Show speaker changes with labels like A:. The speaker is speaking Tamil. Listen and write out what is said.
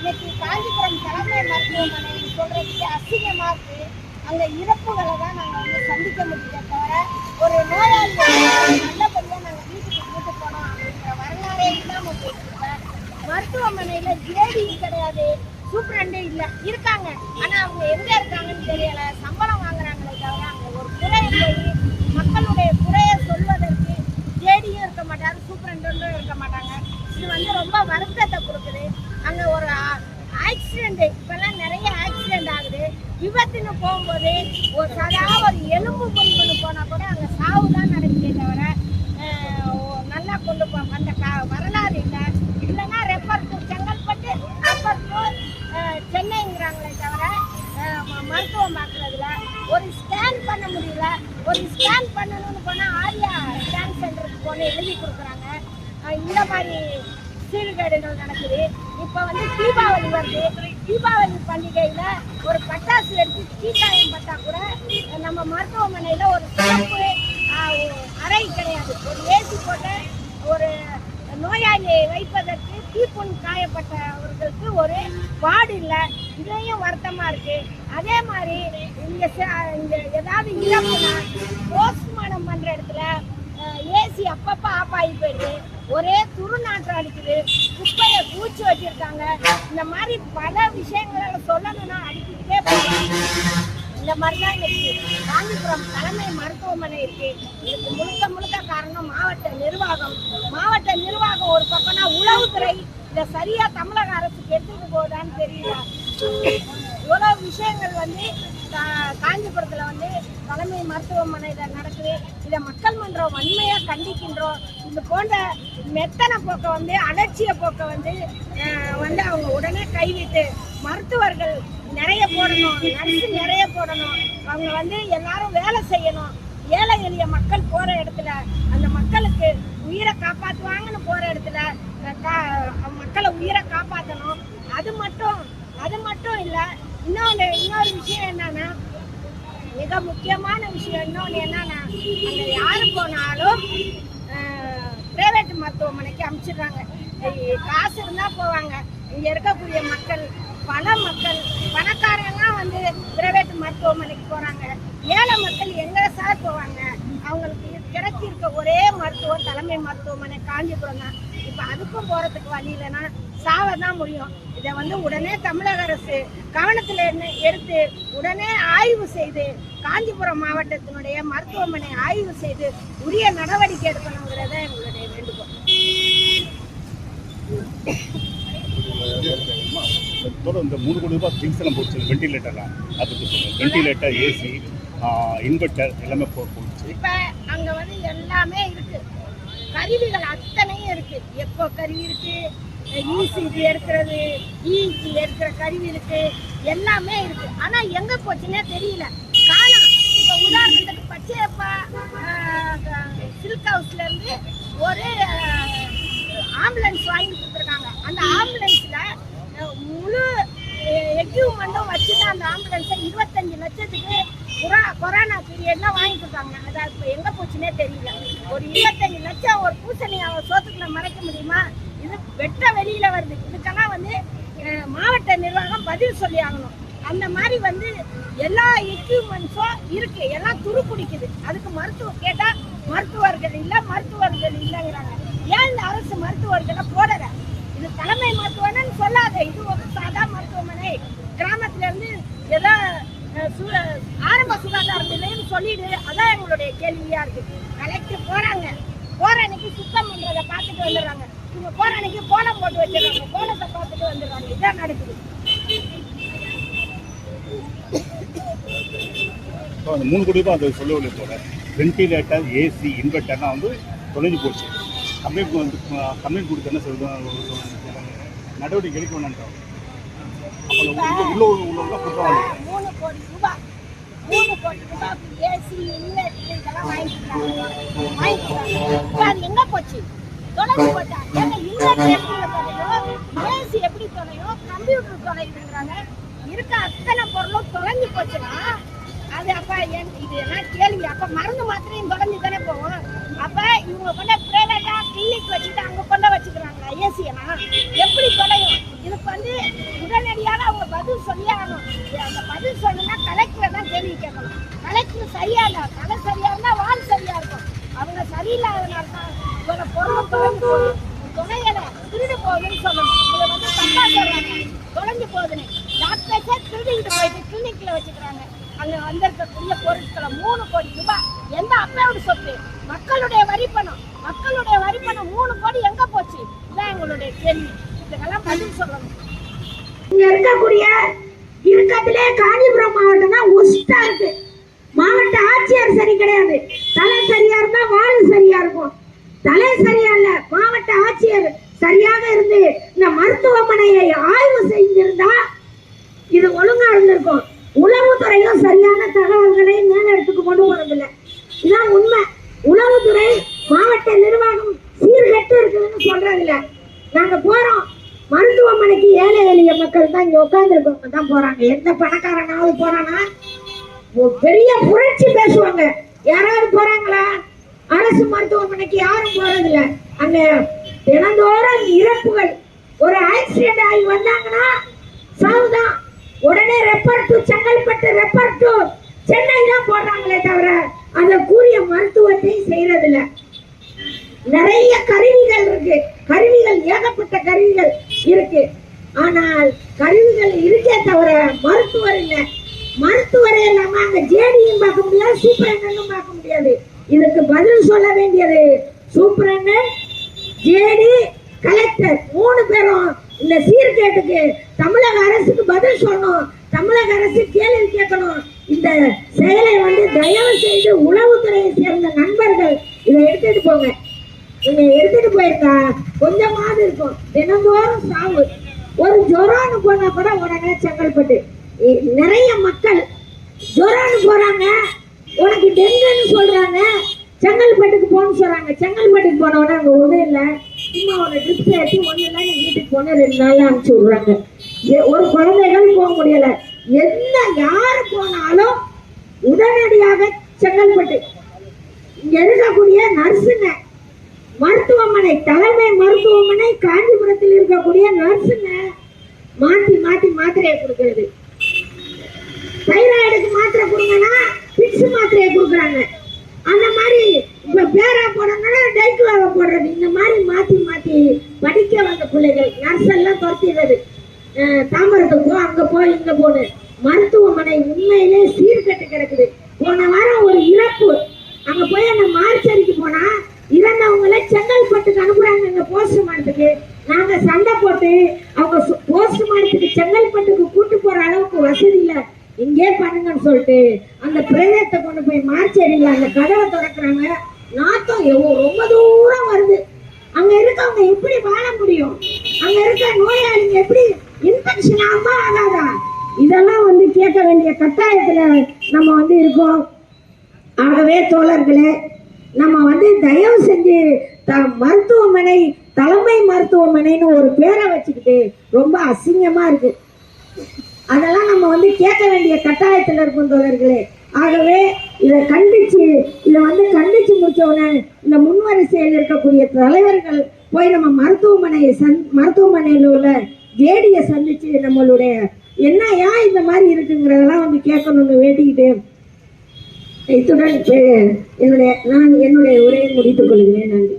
A: இன்னைக்கு காஞ்சிபுரம் தலைமை மருத்துவமனை சொல்றதுக்கு அசிங்கமா இருக்கு. அங்க இறப்புகளை தான் நாங்க வந்து சந்திக்க முடியல தவிர ஒரு நோயாளி நல்லபடியா நாங்க வீட்டுக்கு கூட்டு போனோம் அப்படிங்கிற வரலாறே இல்லாம போயிட்டுருக்கேன் மருத்துவமனையில ஜேடி கிடையாது சூப்பரண்டே இல்ல இருக்காங்க. ஆனா அவங்க எங்க இருக்காங்கன்னு தெரியல. சம்பளம் வாங்குறாங்களே தவிர அங்க ஒரு குறை போய் மக்களுடைய குறைய சொல்வதற்கு ஜேடியும் இருக்க மாட்டாங்க சூப்பரண்டும் இருக்க மாட்டாங்க. இது வந்து ரொம்ப வருத்தத்தை கொடுக்குது. அங்க ஒரு ஆக்சிடென்ட் இப்பெல்லாம் நிறைய ஆக்சிடென்ட் ஆகுது. விபத்துன்னு போகும்போது ஒரு சதா ஒரு எலும்பு முறிவுன்னு போனா கூட அங்க சாவு தான் நடக்குதே தவிர நல்லா கொண்டு போ அந்த க- வரலாறு இல்லை. இல்லைன்னா refer to Chengalpattu refer to சென்னைங்கிறாங்களே தவிர ம- மருத்துவம் பார்க்கறதுல ஒரு ஸ்கேன் பண்ண முடியல. ஒரு ஸ்கேன் பண்ணணும்னு போனா ஆரியா ஸ்கேன் சென்டருக்கு போன எழுதி கொடுக்குறாங்க. இந்த மாதிரி சீர்கேடுகள் நடக்குது. இப்போ வந்து தீபாவளி வருது. தீபாவளி பண்டிகையில ஒரு பட்டாசு எடுத்து தீக்காயம் பட்டா கூட நம்ம மருத்துவமனையில ஒரு சிறப்பு அறை கிடையாது. ஒரு ஏசி போட்ட ஒரு நோயாளியை வைப்பதற்கு தீப்புண் காயப்பட்டவர்களுக்கு ஒரு வார்டு இல்லை. இதையும் வருத்தமா இருக்கு. அதே மாதிரி இங்க இங்கே இங்க ஏதாவது இறப்புனா போஸ்ட்மார்ட்டம் பண்ற இடத்துல ஏசி அப்பப்போ ஆஃப் ஆகி போயிடுது. ஒரே துருநாற்றம் அடிக்குது குப்பையை பூச்சி வச்சிருக்காங்க. இந்த மாதிரி பல விஷயங்களை சொல்லணும்னா அடிக்கிட்டே இந்த மாதிரி தான் இன்னைக்கு காஞ்சிபுரம் தலைமை மருத்துவமனை இருக்கு. இதுக்கு முழுக்க முழுக்க காரணம் மாவட்ட நிர்வாகம். மாவட்ட நிர்வாகம் ஒரு பக்கம்னா உளவுத்துறை. இதை சரியா தமிழக அரசுக்கு எடுத்துட்டு போதான்னு தெரியல. இவ்வளோ விஷயங்கள் வந்து கா- வந்து தலைமை மருத்துவமனையில் நடக்குது. இதை மக்கள் மன்றம் வன்மையாக கண்டிக்கின்றோம். இது போன்ற மெத்தனை போக்கை வந்து அலட்சிய போக்கை வந்து வந்து அவங்க உடனே கைவிட்டு மருத்துவர்கள் நிறைய போடணும் நர்ஸு நிறைய போடணும். அவங்க வந்து எல்லாரும் வேலை செய்யணும். ஏழை எளிய மக்கள் போகிற இடத்துல அந்த மக்களுக்கு உயிரை காப்பாற்றுவாங்கன்னு போகிற இடத்துல மக்களை உயிரை காப்பாற்றணும் அது மட்டும் அது மட்டும் இல்லை இன்னொன்று இன்னொரு விஷயம் என்னன்னா மிக முக்கியமான விஷயம் இன்னொன்று என்னன்னா அங்கே யாரு போனாலும் பிரைவேட் மருத்துவமனைக்கு அனுப்பிச்சிடுறாங்க காசு இருந்தால் போவாங்க. இங்கே இருக்கக்கூடிய மக்கள் பல மக்கள் பணக்காரங்க வந்து பிரைவேட் மருத்துவமனைக்கு போகிறாங்க ஏழை மக்கள் எங்கே சார் போவாங்க? அவங்களுக்கு கிடைச்சிருக்க ஒரே மருத்துவம் தலைமை மருத்துவமனை காஞ்சிபுரம் தான். இப்போ அதுக்கும் போகிறதுக்கு வழி இல்லைன்னா சாவ தான் முடியும். இதை வந்து உடனே தமிழக அரசு கவனத்தில் எடுத்து உடனே ஆய்வு செய்து காஞ்சிபுரம் மாவட்டத்தினுடைய மருத்துவமனை ஆய்வு செய்து உரிய நடவடிக்கை எடுக்கணுங்கிறத எங்களுடைய வேண்டுகோள்.
B: இந்த மூணு கோடி ரூபாய் திங்ஸ் எல்லாம் போச்சு. வெண்டிலேட்டர்லாம் அதை பற்றி சொல்லுங்கள் வெண்டிலேட்டர் ஏசி இன்வெர்ட்டர் எல்லாமே போச்சு.
A: இப்ப அங்க வந்து எல்லாமே இருக்கு. கருவிகள் அத்தனையும் இருக்கு. எக்கோ கருவி இருக்கு? இசிஜி எடுக்கிறது இஇஜி எடுக்கிற கருவி இருக்கு. எல்லாமே இருக்கு. ஆனா எங்க போச்சுன்னே தெரியல. காணோம் இப்ப உதாரணத்துக்கு பச்சையப்பா சில்க் ஹவுஸ்ல இருந்து ஒரு ஆம்புலன்ஸ் வாங்கி கொடுத்துருக்காங்க. அந்த ஆம்புலன்ஸ்ல அஹ், முழு எக்யூப்மெண்ட்டும் வச்சு தான் அந்த ஆம்புலன்ஸை இருபத்தஞ்சு லட்சத்துக்கு கொரா- இன்னைக்கு பீரியட்ல வாங்கி கொடுத்தாங்க. அது இப்போ எங்க போச்சுன்னே தெரியல. ஒரு இருபத்தஞ்சு லட்சம் ஒரு பூசணி அவன் சோத்துக்குள்ள மறைக்க முடியுமா? இது வெட்ட வெளியில வருது. இதுக்கெல்லாம் வந்து மாவட்ட நிர்வாகம் பதில் சொல்லி ஆகணும் அந்த மாதிரி வந்து எல்லா எக்யூப்மெண்ட்ஸும் இருக்கு. எல்லாம் துரு பிடிக்குது அதுக்கு மருத்துவம் கேட்டா மருத்துவர்கள் இல்ல மருத்துவர்கள் இல்லைங்கிறாங்க. ஏன் இந்த அரசு மருத்துவர்களை போடல? இது தலைமை மருத்துவமனைன்னு சொல்லாத. இது ஒரு சாதா மருத்துவமனை. கிராமத்துல இருந்து ஏதோ ஆர் சொல்லிடு. அதான் எங்களுடைய கேள்வியா இருக்கு. கலெக்டர் போறாங்க. போற அன்னைக்கு சுத்தம் பண்றதை பார்த்துட்டு வந்துடுறாங்க. இவங்க போற அன்னைக்கு கோலம் போட்டு வச்சிடுறாங்க. கோலத்தை பார்த்துட்டு வந்துடுறாங்க. இதான் நடக்குது.
B: அந்த மூணு கோடி ரூபாய் அதை சொல்லவில்லை போல வெண்டிலேட்டர் ஏசி இன்வெர்ட்டர்லாம் வந்து தொலைஞ்சு போச்சு. கம்ப்ளைண்ட் வந்து கம்ப்ளைண்ட் கொடுத்து என்ன சொல்லுது நடவடிக்கை எடுக்க அப்போ உள்ள உள்ள உள்ளவங்க குற்றவாளி
A: மூணு கோடி ரூபாய் மூணு கோடி ரூபாய்க்கு ஏசி இன்வெர்டர் இதெல்லாம் வாங்கிக்கிறாங்க வாங்கிக்கிறாங்க அது எங்கே போச்சு? தொலைஞ்சு போட்டா ஏங்க இன்வெர்டர் எப்படி தொலையும் ஏசி எப்படி தொலையும் கம்ப்யூட்டர் தொலையுதுங்கிறாங்க. இருக்க அத்தனை பொருளும் தொலைஞ்சு போச்சுன்னா அது அப்ப என்- இது என்ன கேள்வி. அப்போ மருந்து மாத்திரையும் தொலைஞ்சு தானே போகும். அப்போ இவங்க கொண்ட பிரைவேட்டா கிளினிக் வச்சுட்டு அங்கே கொண்ட வச்சுக்கிறாங்க ஏசியெல்லாம் எப்படி தொலையும்? இதுக்கு வந்து பதில் சொல்லியாகணும். அந்த பதில் சொல்லணும்னா கலெக்டரை தான் கேள்வி கேட்கணும். கலெக்டர் சரியா இருந்தா தலை சரியா இருந்தால் வாழ் சரியாக இருக்கும். அவங்க சரியில்லாதனால தான் இவனை பொருள் தொலைஞ்சு துணைகளை திருடு போகுதுன்னு சொல்லணும். இதை வந்து
C: தப்பா சொல்றாங்க. தொலைஞ்சு போகுதுன்னு. டாக்டர்ஸே திருடிக்கிட்டு போயிட்டு கிளினிக்ல வச்சுக்கிறாங்க. அங்கே வந்திருக்கக்கூடிய பொருட்களை மூணு கோடி ரூபாய். எந்த அப்பாவோட சொத்து? மக்களுடைய வரிப்பணம் மக்களுடைய வரிப்பணம் மூணு கோடி எங்கே போச்சு? இதான் எங்களுடைய கேள்வி. இதுக்கெல்லாம் பதில் சொல்லணும்.
A: இங்க இருக்கக்கூடிய இருக்கத்திலே காஞ்சிபுரம் மாவட்டம் தான் ஒஸ்டா இருக்கு. மாவட்ட ஆட்சியர் சரி கிடையாது. தலை சரியா இருந்தா வாழ் சரியா இருக்கும். தலை சரியா இல்ல மாவட்ட ஆட்சியர் சரியாக இருந்து இந்த மருத்துவமனையை ஆய்வு செஞ்சிருந்தா இது ஒழுங்கா இருந்திருக்கும். உளவுத்துறையும் சரியான தகவல் மேலிடத்துக்கு கொண்டு போறதில்லை இதான் உண்மை உளவுத்துறை மாவட்ட நிர்வாகம் சீர்கெட்டு இருக்குதுன்னு சொல்றதில்ல நாங்க போறோம் மருத்துவமனைக்கு ஏழை எளிய மக்கள் தான் இங்க உட்கார்ந்து தான் போறாங்க. எந்த பணக்காரனாவது போறானா? பெரிய புரட்சி பேசுவாங்க. யாராவது போறாங்களா? அரசு மருத்துவமனைக்கு யாரும் போறதில்ல. அங்க தினந்தோறும் இறப்புகள். ஒரு ஆக்சிடென்ட் ஆகி வந்தாங்கன்னா சாவுதான். உடனே refer to Chengalpattu refer to Chennai தான் போடுறாங்களே தவிர அந்த கூறிய மருத்துவத்தை செய்யறதில்ல நிறைய கருவிகள் இருக்கு. கருவிகள் ஏகப்பட்ட கருவிகள் இருக்கு. ஆனால் கருவிகள் இருக்கே தவிர மருத்துவர் இல்லை. மருத்துவரே இல்லாம அங்க ஜேடியும் பார்க்க முடியாது சூப்பரண்டும் பார்க்க முடியாது. இதுக்கு பதில் சொல்ல வேண்டியது சூப்பரண்டன் ஜேடி கலெக்டர் மூணு பேரும் இந்த சீர்கேட்டுக்கு தமிழக அரசுக்கு பதில் சொல்லணும். தமிழக அரசு கேள்வி கேட்கணும். இந்த செயலை வந்து தயவு செய்து உளவுத்துறையை சேர்ந்த நண்பர்கள் இதை எடுத்துட்டு போங்க. நீங்க எடுத்துட்டு போயிருந்தா கொஞ்சமாவது இருக்கும். தினந்தோறும் சாவு. ஒரு ஜொரான்னு போனா கூட உடனே செங்கல்பட்டு இ- நிறைய மக்கள் ஜொரான்னு போறாங்க. உனக்கு டெங்குன்னு சொல்றாங்க. செங்கல்பட்டுக்கு போகணும்னு சொல்றாங்க. செங்கல்பட்டுக்கு போன உடனே அங்க ஒன்றும் இல்லை. சும்மா ஒரு ட்ரிப்ஸ் ஏற்றி ஒண்ணு இல்லை. நீ வீட்டுக்கு போன ரெண்டு நாள் அனுப்பிச்சி விடுறாங்க. ஒரு குழந்தைகள் போக முடியல. என்ன யாரு போனாலும் உடனடியாக செங்கல்பட்டு இங்க இருக்கக்கூடிய நர்ஸுங்க மருத்துவமனை தலைமை மருத்துவமனை காஞ்சிபுரத்தில் இருக்கக்கூடிய நர்ஸுங்க மாத்தி மாத்தி மாத்திரையை கொடுக்கறது. தைராய்டுக்கு மாத்திரை கொடுங்கன்னா பிக்ஸ் மாத்திரையை கொடுக்குறாங்க. அந்த மாதிரி இப்ப பேரா போடணும்னா டைக்குலாவை போடுறது. இந்த மாதிரி மாத்தி மாத்தி படிக்க வந்த பிள்ளைகள் நர்ஸ் எல்லாம் துரத்திடுறது. தாமரத்துக்கு போ அங்க போ இங்க போடு மருத்துவமனை உண்மையிலே சீர்கட்டு கிடக்குது. போன வாரம் ஒரு இழப்பு அங்க போய் அந்த மார்ச்சரிக்கு போனா இறந்தவங்கள செங்கல்பட்டுக்கு அனுப்புறாங்க இந்த போஸ்ட்மார்ட்டத்துக்கு நாங்க சண்டை போட்டு அவங்க போஸ்ட்மார்ட்டத்துக்கு செங்கல்பட்டுக்கு கூட்டு போற அளவுக்கு வசதி இல்லை. இங்கே பண்ணுங்கன்னு சொல்லிட்டு அந்த பிரேதத்தை கொண்டு போய் மார்ச்சேரியில் அந்த கதவை திறக்கிறாங்க. நாத்தம் எவ்வளோ ரொம்ப தூரம் வருது. அங்க இருக்கவங்க எப்படி வாழ முடியும்? அங்க இருக்க நோயாளிங்க எப்படி இன்ஃபெக்ஷன் ஆகுமா ஆகாதா? இதெல்லாம் வந்து கேட்க வேண்டிய கட்டாயத்துல நம்ம வந்து இருக்கோம். ஆகவே தோழர்களே நம்ம வந்து தயவு செஞ்சு த மருத்துவமனை தலைமை மருத்துவமனைன்னு ஒரு பேரை வச்சுக்கிட்டு ரொம்ப அசிங்கமா இருக்கு. அதெல்லாம் நம்ம வந்து கேட்க வேண்டிய கட்டாயத்தில் இருக்கும் தோழர்களே. ஆகவே இதை கண்டிச்சு இதை வந்து கண்டிச்சு முடிச்ச உடனே இந்த முன்வரிசையில் இருக்கக்கூடிய தலைவர்கள் போய் நம்ம மருத்துவமனையை சந் மருத்துவமனையில் உள்ள ஜேடியை சந்திச்சு நம்மளுடைய என்ன ஏன் இந்த மாதிரி இருக்குங்கிறதெல்லாம் வந்து கேட்கணும்னு வேண்டிக்கிட்டு இத்துடன் என்னுடைய நான் என்னுடைய உரையை முடித்துக் கொள்கிறேன். நன்றி.